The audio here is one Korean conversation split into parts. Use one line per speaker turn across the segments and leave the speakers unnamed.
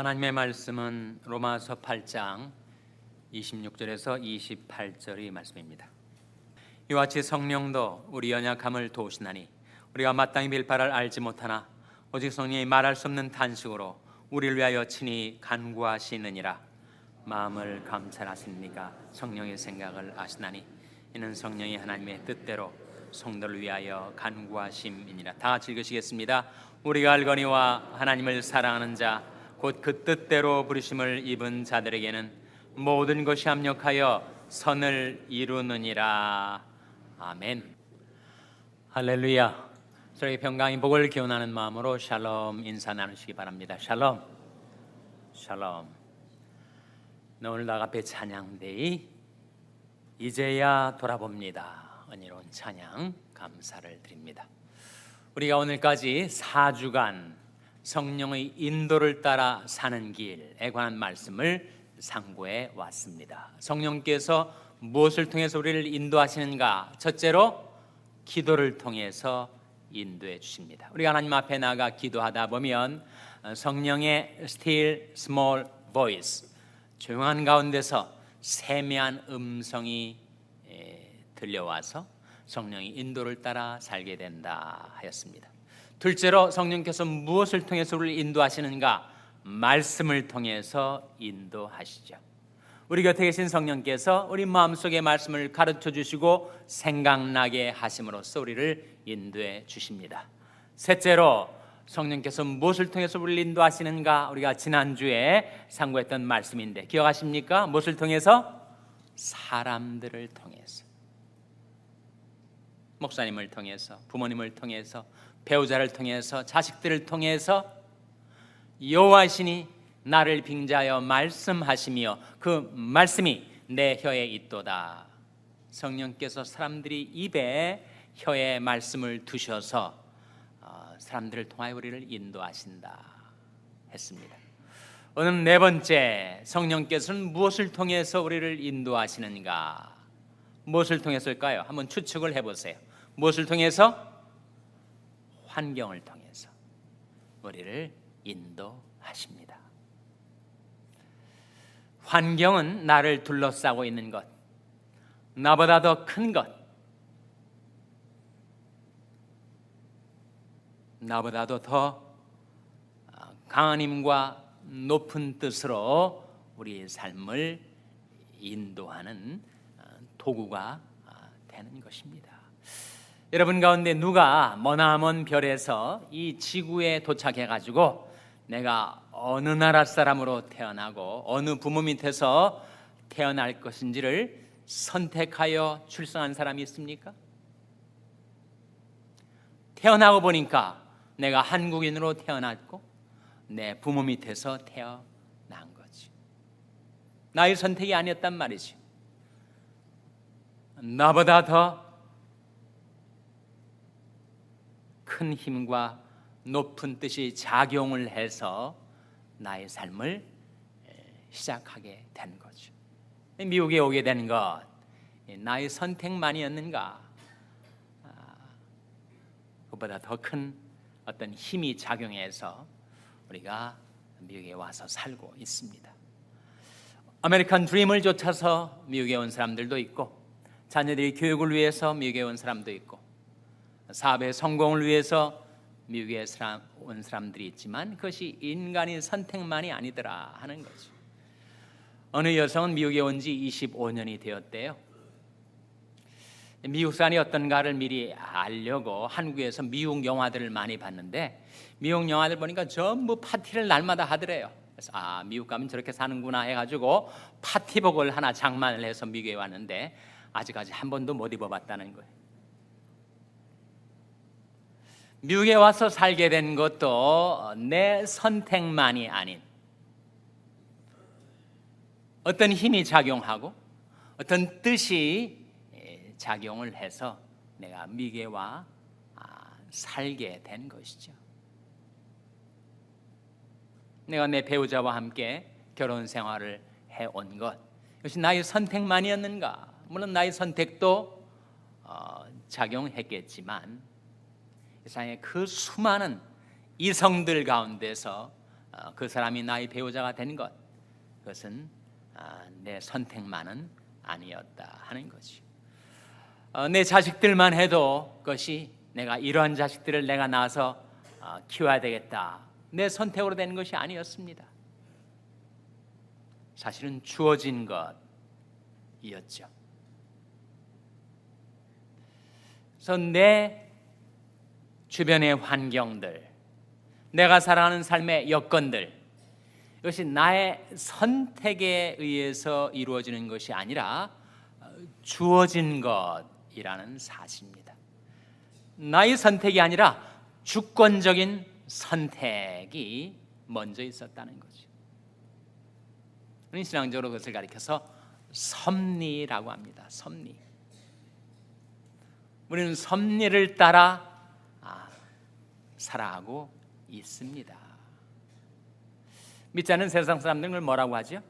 하나님의 말씀은 로마서 8장 26절에서 28절의 말씀입니다. 이와 같이 성령도 우리 연약함을 도우시나니 우리가 마땅히 빌 바를 알지 못하나 오직 성령이 말할 수 없는 탄식으로 우리를 위하여 친히 간구하시느니라. 마음을 감찰하십니까? 성령의 생각을 아시나니 이는 성령이 하나님의 뜻대로 성도를 위하여 간구하심이니라. 다 같이 읽으시겠습니다. 우리가 알거니와 하나님을 사랑하는 자 곧 그 뜻대로 부르심을 입은 자들에게는 모든 것이 합력하여 선을 이루느니라. 아멘. 할렐루야. 저희 평강의 복을 기원하는 마음으로 샬롬 인사 나누시기 바랍니다. 샬롬. 샬롬. 네, 오늘 나 앞에 찬양데이. 이제야 돌아봅니다. 은혜로운 찬양 감사를 드립니다. 우리가 오늘까지 4주간 성령의 인도를 따라 사는 길에 관한 말씀을 상고해 왔습니다. 성령께서 무엇을 통해서 우리를 인도하시는가? 첫째로 기도를 통해서 인도해 주십니다. 우리가 하나님 앞에 나가 기도하다 보면 성령의 still small voice 조용한 가운데서 세미한 음성이 들려와서 성령이 인도를 따라 살게 된다 하였습니다. 둘째로 성령께서 무엇을 통해서 우리를 인도하시는가? 말씀을 통해서 인도하시죠. 우리 곁에 계신 성령께서 우리 마음속의 말씀을 가르쳐 주시고 생각나게 하심으로써 우리를 인도해 주십니다. 셋째로 성령께서 무엇을 통해서 우리를 인도하시는가? 우리가 지난주에 상고했던 말씀인데 기억하십니까? 무엇을 통해서? 사람들을 통해서. 목사님을 통해서, 부모님을 통해서, 배우자를 통해서 자식들을 통해서 여호와 신이 나를 빙자하여 말씀하시며 그 말씀이 내 혀에 있도다. 성령께서 사람들이 입에 혀에 말씀을 두셔서 어, 사람들을 통하여 우리를 인도하신다 했습니다. 오늘 네 번째 성령께서는 무엇을 통해서 우리를 인도하시는가? 무엇을 통해서일까요? 한번 추측을 해보세요. 무엇을 통해서? 환경을 통해서 우리를 인도하십니다. 환경은 나를 둘러싸고 있는 것, 나보다 더 큰 것, 나보다도 더 강한 힘과 높은 뜻으로 우리의 삶을 인도하는 도구가 되는 것입니다. 여러분 가운데 누가 머나먼 별에서 이 지구에 도착해 가지고 내가 어느 나라 사람으로 태어나고 어느 부모 밑에서 태어날 것인지를 선택하여 출생한 사람이 있습니까? 태어나고 보니까 내가 한국인으로 태어났고 내 부모 밑에서 태어난 거지. 나의 선택이 아니었단 말이지. 나보다 더 큰 힘과 높은 뜻이 작용을 해서 나의 삶을 시작하게 된 거죠. 미국에 오게 되는 것 나의 선택만이었는가? 그보다 더 큰 어떤 힘이 작용해서 우리가 미국에 와서 살고 있습니다. 아메리칸 드림을 쫓아서 미국에 온 사람들도 있고 자녀들이 교육을 위해서 미국에 온 사람도 있고 사업의 성공을 위해서 미국에 온 사람들이 있지만 그것이 인간의 선택만이 아니더라 하는 거죠. 어느 여성은 미국에 온 지 25년이 되었대요. 미국 산이 어떤가를 미리 알려고 한국에서 미국 영화들을 많이 봤는데 미국 영화들 보니까 전부 파티를 날마다 하더래요. 그래서 아 미국 가면 저렇게 사는구나 해가지고 파티복을 하나 장만을 해서 미국에 왔는데 아직까지 한 번도 못 입어봤다는 거예요. 미국에 와서 살게 된 것도 내 선택만이 아닌 어떤 힘이 작용하고 어떤 뜻이 작용을 해서 내가 미국에 와 아, 살게 된 것이죠. 내가 내 배우자와 함께 결혼 생활을 해온 것 이것이 나의 선택만이었는가? 물론 나의 선택도 어, 작용했겠지만 세상에 그 수많은 이성들 가운데서 어, 그 사람이 나의 배우자가 된 것, 그것은 아, 내 선택만은 아니었다 하는 거지. 어, 내 자식들만 해도 그것이 내가 이러한 자식들을 내가 낳아서 어, 키워야 되겠다. 내 선택으로 된 것이 아니었습니다. 사실은 주어진 것이었죠. 그래서 내 주변의 환경들, 내가 살아가는 삶의 여건들, 이것이 나의 선택에 의해서 이루어지는 것이 아니라 어, 주어진 것이라는 사실입니다. 나의 선택이 아니라 주권적인 선택이 먼저 있었다는 거죠. 우리는 신앙적으로 그것을 가리켜서 섭리라고 합니다. 섭리. 우리는 섭리를 따라 아, 살아가고 있습니다. 믿지 않는 세상 사람들은 뭐라고 하죠?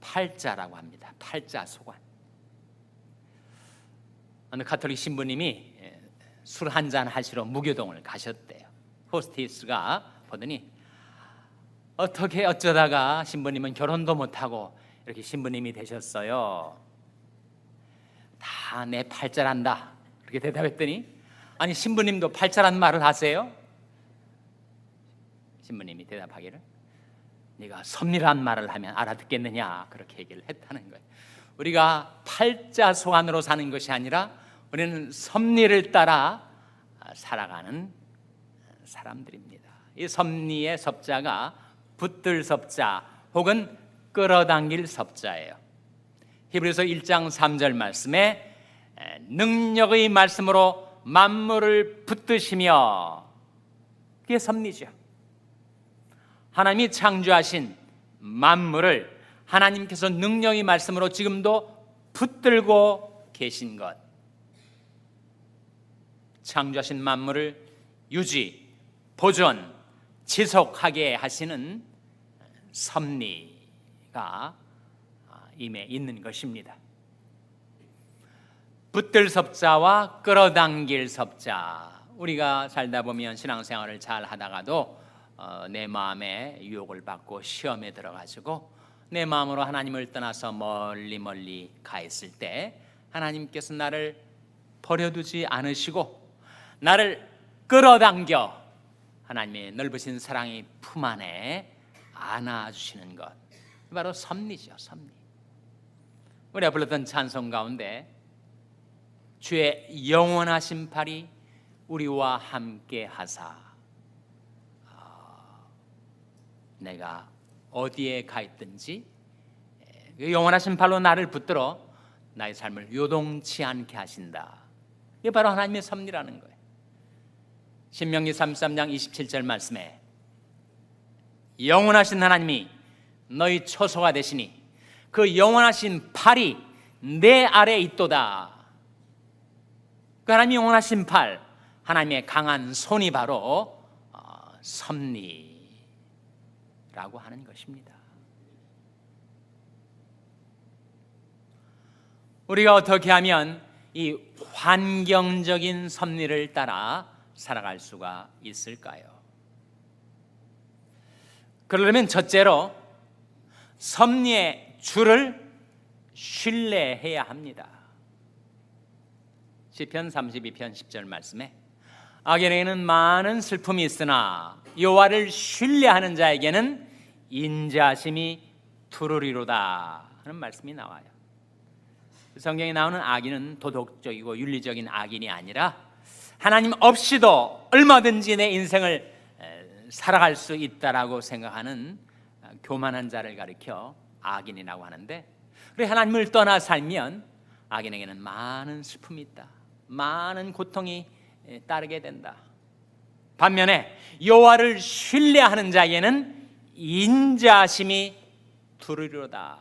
팔자라고 합니다. 팔자 소관. 어느 가톨릭 신부님이 예, 술한 잔 하시러 무교동을 가셨대요. 호스티스가 보더니 어떻게 어쩌다가 신부님은 결혼도 못하고 이렇게 신부님이 되셨어요. 다 내 팔자란다. 그렇게 대답했더니 아니 신부님도 팔자란 말을 하세요? 신부님이 대답하기를 네가 섭리란 말을 하면 알아듣겠느냐 그렇게 얘기를 했다는 거예요. 우리가 팔자 소관으로 사는 것이 아니라 우리는 섭리를 따라 살아가는 사람들입니다. 이 섭리의 섭자가 붙들 섭자 혹은 끌어당길 섭자예요. 히브리서 1장 3절 말씀에 능력의 말씀으로 만물을 붙드시며 그게 섭리죠. 하나님이 창조하신 만물을 하나님께서 능력의 말씀으로 지금도 붙들고 계신 것. 창조하신 만물을 유지, 보존, 지속하게 하시는 섭리가 임해 있는 것입니다. 붙들 섭자와 끌어당길 섭자. 우리가 살다 보면 신앙생활을 잘 하다가도 어, 내 마음에 유혹을 받고 시험에 들어가지고 내 마음으로 하나님을 떠나서 멀리 멀리 가 있을 때 하나님께서 나를 버려두지 않으시고 나를 끌어당겨 하나님의 넓으신 사랑의 품 안에 안아주시는 것 바로 섭리죠 섭리 우리가 불렀던 찬송 가운데 주의 영원하신 팔이 우리와 함께 하사 아, 내가 어디에 가 있든지 그 영원하신 팔로 나를 붙들어 나의 삶을 요동치 않게 하신다. 이게 바로 하나님의 섭리라는 거예요. 신명기 33장 27절 말씀에 영원하신 하나님이 너희 초소가 되시니 그 영원하신 팔이 내 아래 있도다. 그 하나님이 영원하신 팔, 하나님의 강한 손이 바로 어, 섭리라고 하는 것입니다. 우리가 어떻게 하면 이 환경적인 섭리를 따라 살아갈 수가 있을까요? 그러려면 첫째로 섭리의 주를 신뢰해야 합니다. 시편 32편 10절 말씀에 악인에게는 많은 슬픔이 있으나 여호와를 신뢰하는 자에게는 인자심이 두루리로다 하는 말씀이 나와요. 성경에 나오는 악인은 도덕적이고 윤리적인 악인이 아니라 하나님 없이도 얼마든지 내 인생을 살아갈 수 있다라고 생각하는 교만한 자를 가리켜 악인이라고 하는데 우리 하나님을 떠나 살면 악인에게는 많은 슬픔이 있다. 많은 고통이 따르게 된다. 반면에 여호와를 신뢰하는 자에게는 인자심이 두르리로다.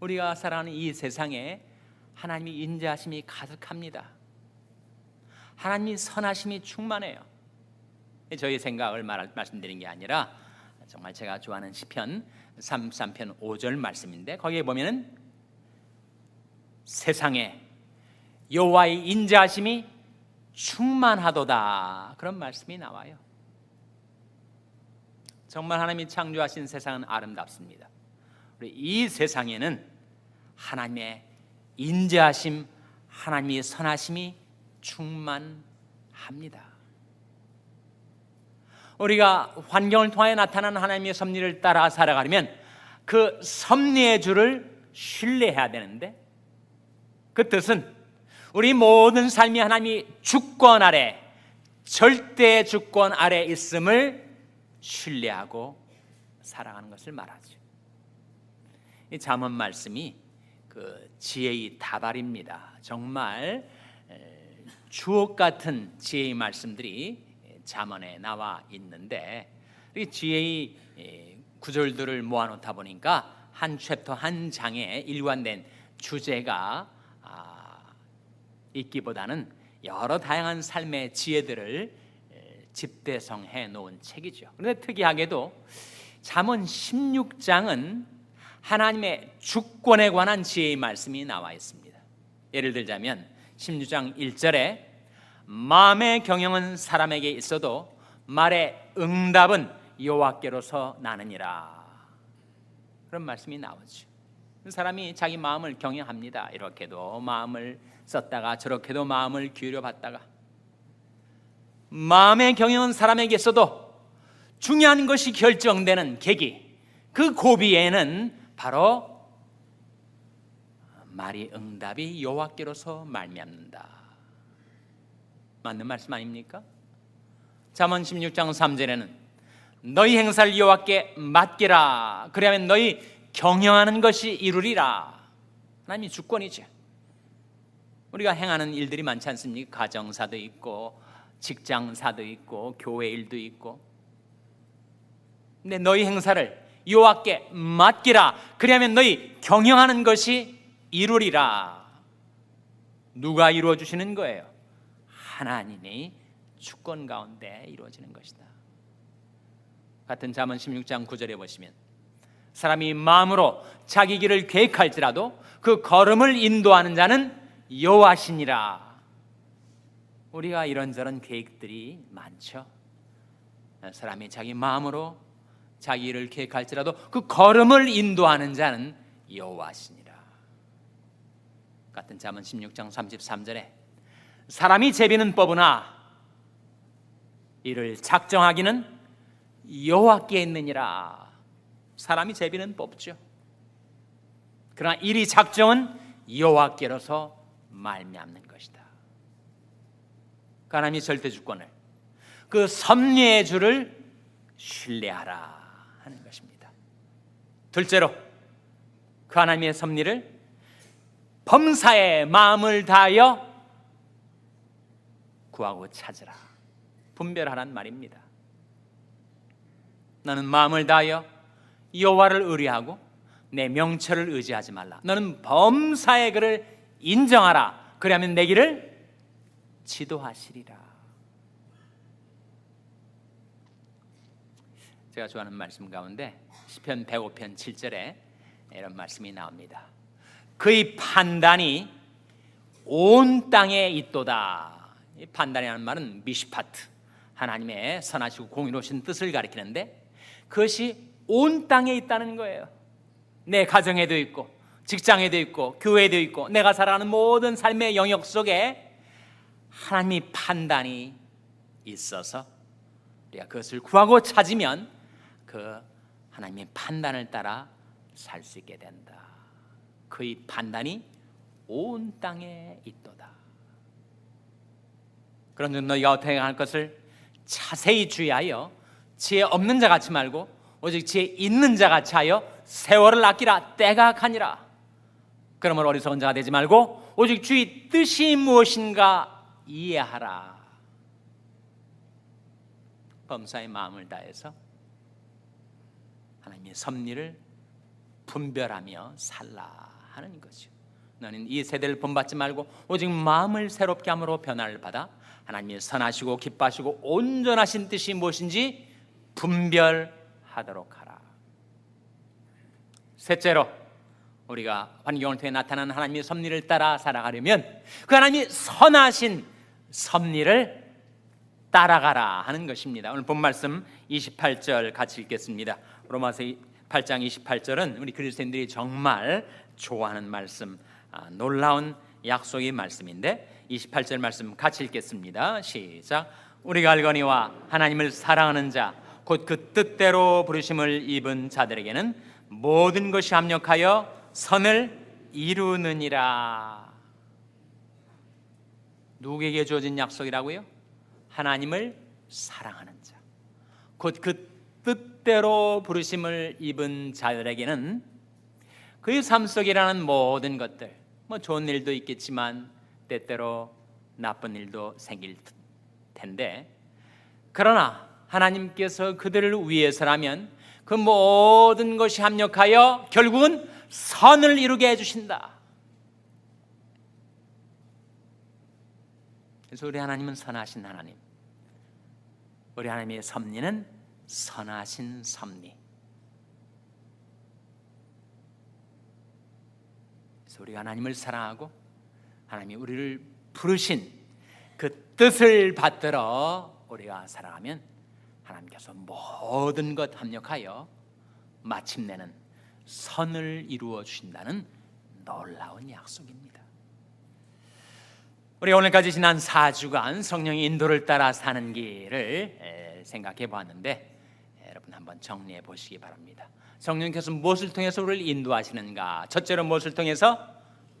우리가 살아가는 이 세상에 하나님이 인자심이 가득합니다. 하나님이 선하심이 충만해요. 저희 생각을 말, 말씀드린 게 아니라 정말 제가 좋아하는 시편 33편 5절 말씀인데 거기에 보면은 세상에 여호와의 인자하심이 충만하도다 그런 말씀이 나와요. 정말 하나님이 창조하신 세상은 아름답습니다. 이 세상에는 하나님의 인자하심, 하나님의 선하심이 충만합니다. 우리가 환경을 통하여 나타나는 하나님의 섭리를 따라 살아가려면 그 섭리의 주를 신뢰해야 되는데 그 뜻은 우리 모든 삶이 하나님이 주권 아래 절대 주권 아래 있음을 신뢰하고 살아가는 것을 말하죠. 이 잠언 말씀이 그 지혜의 다발입니다. 정말 주옥 같은 지혜의 말씀들이 잠언에 나와 있는데 이 지혜의 구절들을 모아놓다 보니까 한 챕터 한 장에 일관된 주제가 있기보다는 여러 다양한 삶의 지혜들을 집대성해 놓은 책이죠. 그런데 특이하게도 잠언 16장은 하나님의 주권에 관한 지혜의 말씀이 나와 있습니다. 예를 들자면 16장 1절에 마음의 경영은 사람에게 있어도 말의 응답은 여호와께로서 나느니라. 그런 말씀이 나오죠. 사람이 자기 마음을 경영합니다. 이렇게도 마음을 썼다가 저렇게도 마음을 기울여 봤다가 마음의 경영은 사람에게 있어도 중요한 것이 결정되는 계기 그 고비에는 바로 말이 응답이 여호와께로서 말미암는다. 맞는 말씀 아닙니까? 잠언 16장 3절에는 너희 행사를 여호와께 맡기라. 그러면 너희 경영하는 것이 이루리라. 하나님이 주권이죠. 우리가 행하는 일들이 많지 않습니까? 가정사도 있고 직장사도 있고 교회 일도 있고. 근데 너희 행사를 여호와께 맡기라. 그러면 너희 경영하는 것이 이루리라. 누가 이루어 주시는 거예요? 하나님이 주권 가운데 이루어지는 것이다. 같은 잠언 16장 9절에 보시면 사람이 마음으로 자기 길을 계획할지라도 그 걸음을 인도하는 자는 여호와시니라. 우리가 이런저런 계획들이 많죠. 사람이 자기 마음으로 자기 일을 계획할지라도 그 걸음을 인도하는 자는 여호와시니라. 같은 잠언 16장 33절에 사람이 제비는 법으나 이를 작정하기는 여호와께 있느니라. 사람이 제비는 뽑죠. 그러나 일이 작정은 여호와께로서 말미암는 것이다. 하나님이 절대 주권을 그 섭리의 주를 신뢰하라 하는 것입니다. 둘째로 그 하나님의 섭리를 범사에 마음을 다하여 구하고 찾으라. 분별하란 말입니다. 너는 마음을 다하여 여호와를 의뢰하고 내 명철을 의지하지 말라. 너는 범사의 그를 인정하라. 그러면 내 길을 지도하시리라. 제가 좋아하는 말씀 가운데 시편 105편 7절에 이런 말씀이 나옵니다. 그의 판단이 온 땅에 있도다. 이 판단이라는 말은 미시파트 하나님의 선하시고 공의로우신 뜻을 가리키는데 그것이 온 땅에 있다는 거예요. 내 가정에도 있고 직장에도 있고 교회에도 있고 내가 살아가는 모든 삶의 영역 속에 하나님의 판단이 있어서 우리가 그것을 구하고 찾으면 그 하나님의 판단을 따라 살 수 있게 된다. 그의 판단이 온 땅에 있도다. 그런데 너희가 어떻게 할 것을 자세히 주의하여 지혜 없는 자 같이 말고 오직 지혜 있는 자 같이 하여 세월을 아끼라 때가 가니라. 그러므로 어리석은 자가 되지 말고 오직 주의 뜻이 무엇인가 이해하라. 범사의 마음을 다해서 하나님의 섭리를 분별하며 살라 하는 거죠. 너는 이 세대를 본받지 말고 오직 마음을 새롭게 함으로 변화를 받아 하나님의 선하시고 기뻐하시고 온전하신 뜻이 무엇인지 분별 하도록 하라. 셋째로 우리가 환경을 통해 나타나는 하나님의 섭리를 따라 살아가려면 그 하나님이 선하신 섭리를 따라가라 하는 것입니다. 오늘 본 말씀 28절 같이 읽겠습니다. 로마서 8장 28절은 우리 그리스도인들이 정말 좋아하는 말씀, 아, 놀라운 약속의 말씀인데 28절 말씀 같이 읽겠습니다. 시작. 우리가 알거니와 하나님을 사랑하는 자, 곧 그 뜻대로 부르심을 입은 자들에게는 모든 것이 합력하여 선을 이루느니라. 누구에게 주어진 약속이라고요? 하나님을 사랑하는 자. 곧 그 뜻대로 부르심을 입은 자들에게는 그의 삶 속이라는 모든 것들, 뭐 좋은 일도 있겠지만 때때로 나쁜 일도 생길 텐데, 그러나 하나님께서 그들을 위해서라면 그 모든 것이 합력하여 결국은 선을 이루게 해주신다. 그래서 우리 하나님은 선하신 하나님. 우리 하나님의 섭리는 선하신 섭리. 그래서 우리가 하나님을 사랑하고 하나님이 우리를 부르신 그 뜻을 받들어 우리가 살아가면 하나님께서 모든 것 합력하여 마침내는 선을 이루어 주신다는 놀라운 약속입니다. 우리 오늘까지 지난 4주간 성령의 인도를 따라 사는 길을 생각해 보았는데 여러분 한번 정리해 보시기 바랍니다. 성령께서 무엇을 통해서 우리를 인도하시는가? 첫째로 무엇을 통해서?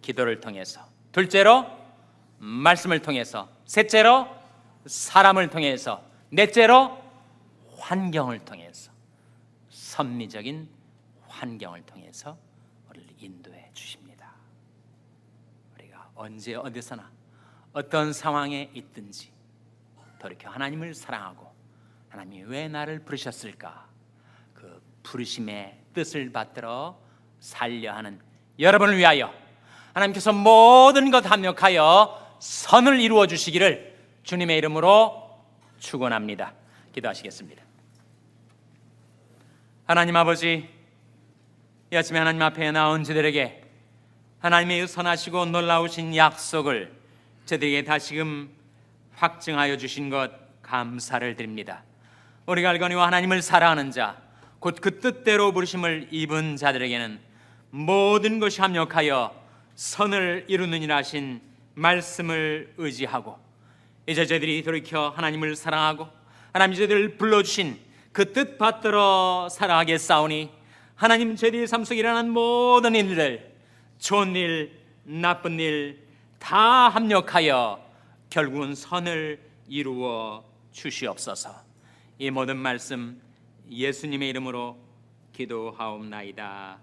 기도를 통해서. 둘째로 말씀을 통해서. 셋째로 사람을 통해서. 넷째로 환경을 통해서. 섭리적인 환경을 통해서 우리를 인도해 주십니다. 우리가 언제 어디서나 어떤 상황에 있든지 돌이켜 하나님을 사랑하고 하나님이 왜 나를 부르셨을까? 그 부르심의 뜻을 받들어 살려 하는 여러분을 위하여 하나님께서 모든 것 합력하여 선을 이루어 주시기를 주님의 이름으로 축원합니다. 기도하시겠습니다. 하나님 아버지 이 아침에 하나님 앞에 나온 저들에게 하나님의 선하시고 놀라우신 약속을 저들에게 다시금 확증하여 주신 것 감사를 드립니다. 우리가 알거니와 하나님을 사랑하는 자, 곧 그 뜻대로 부르심을 입은 자들에게는 모든 것이 합력하여 선을 이루느니라 하신 말씀을 의지하고 이제 저들이 돌이켜 하나님을 사랑하고 하나님 저들을 불러주신 그 뜻 받들어 살아가게 싸우니 하나님 삶 속에 일어난 모든 일들 좋은 일, 나쁜 일 다 합력하여 결국은 선을 이루어 주시옵소서. 이 모든 말씀 예수님의 이름으로 기도하옵나이다.